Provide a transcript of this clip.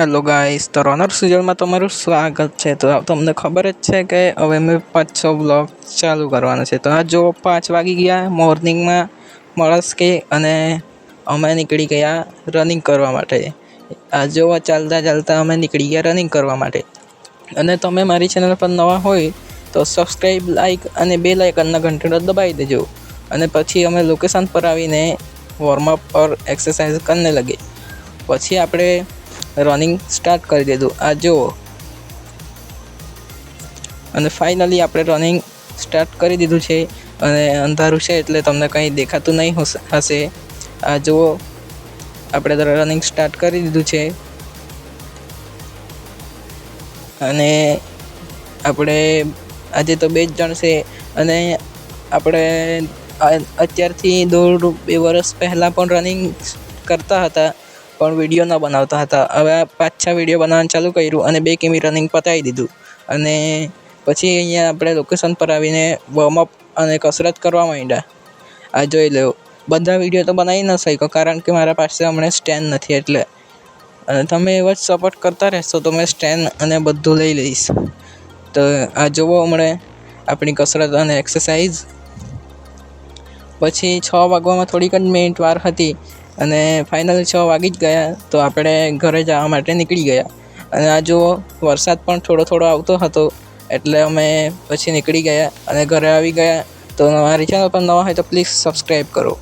Hello guys, તો રોનર સિઝનમાં તમારું સ્વાગત છે. તો તમને ખબર જ છે કે હવે મેં પાંચ છ બ્લોગ ચાલુ કરવાનો છે. તો આ જો પાંચ વાગી ગયા મોર્નિંગમાં મળસ્કે અને અમે નીકળી ગયા રનિંગ કરવા માટે. આ જો ચાલતા ચાલતા અમે નીકળી ગયા રનિંગ કરવા માટે. અને તમે મારી ચેનલ પર નવા હોય તો સબસ્ક્રાઈબ લાઇક અને બે લાઇકનના ઘંટડો દબાવી દેજો. અને પછી અમે લોકેશન પર આવીને વોર્મઅપ ઓર એક્સરસાઇઝ કરીને લગી. પછી આપણે રનિંગ સ્ટાર્ટ કરી દીધું. આ જુઓ. અને ફાઇનલી આપણે રનિંગ સ્ટાર્ટ કરી દીધું છે. અને અંધારું છે એટલે તમને કંઈ દેખાતું નહીં હશે- આ જુઓ. આપણે રનિંગ સ્ટાર્ટ કરી દીધું છે. અને આપણે આજે તો બે જ જણ છે. અને આપણે અત્યારથી દોઢ બે વર્ષ પહેલાં પણ રનિંગ કરતા હતા. પણ વીડિયો ન બનાવતા હતા. હવે આ પાંચ છ વીડિયો બનાવવાનું ચાલુ કર્યું અને બે કિમી રનિંગ પતાવી દીધું. અને પછી અહીંયા આપણે લોકેશન પર આવીને વોર્મઅપ અને કસરત કરવા માંડ્યા. આ જોઈ લો બધા વીડિયો તો બનાવી ન શક્યો, કારણ કે મારા પાસે હમણાં સ્ટેન્ડ નથી એટલે. અને તમે એવા જ સપોર્ટ કરતા રહેશો તો મેં સ્ટેન્ડ અને બધું લઈ લઈશ. તો આ જુઓ હમણાં આપણી કસરત અને એક્સરસાઇઝ પછી છ વાગવામાં થોડીક જ મિનિટ વાર હતી. અને ફાઇનલ છ વાગી જ ગયા, તો આપણે ઘરે જવા માટે નીકળી ગયા. અને આ જુઓ, વરસાદ પણ થોડો થોડો આવતો હતો, એટલે અમે પછી નીકળી ગયા અને ઘરે આવી ગયા. તો મારી ચેનલ પર નવા હોય તો પ્લીઝ સબસ્ક્રાઈબ કરો.